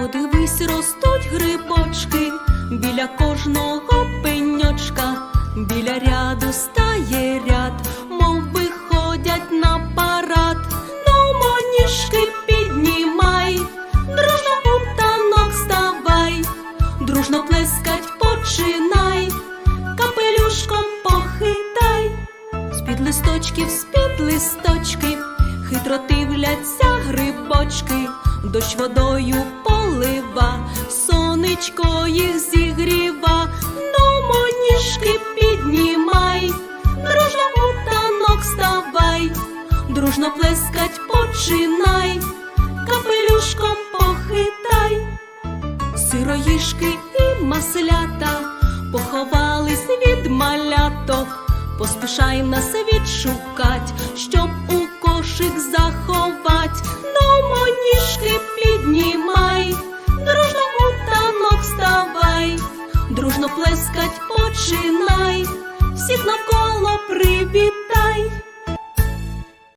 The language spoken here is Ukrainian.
Подивись, ростуть грибочки біля кожного пеньочка, біля ряду стає ряд, мов би ходять на парад. Ну, ніжки піднімай, дружно у ставай, дружно плескать починай, капелюшком похитай. З-під листочків, з-під листочків, хитро дивляться грибочки, дощ водою полива, сонечко їх зігріва, ну ніжки піднімай, дружно у танок ставай, дружно плескать починай, капелюшком похитай. Сироїшки і маслята поховались від маляток, поспішай на світ шукать, щоб дружно плескать починай, всіх навколо привітай.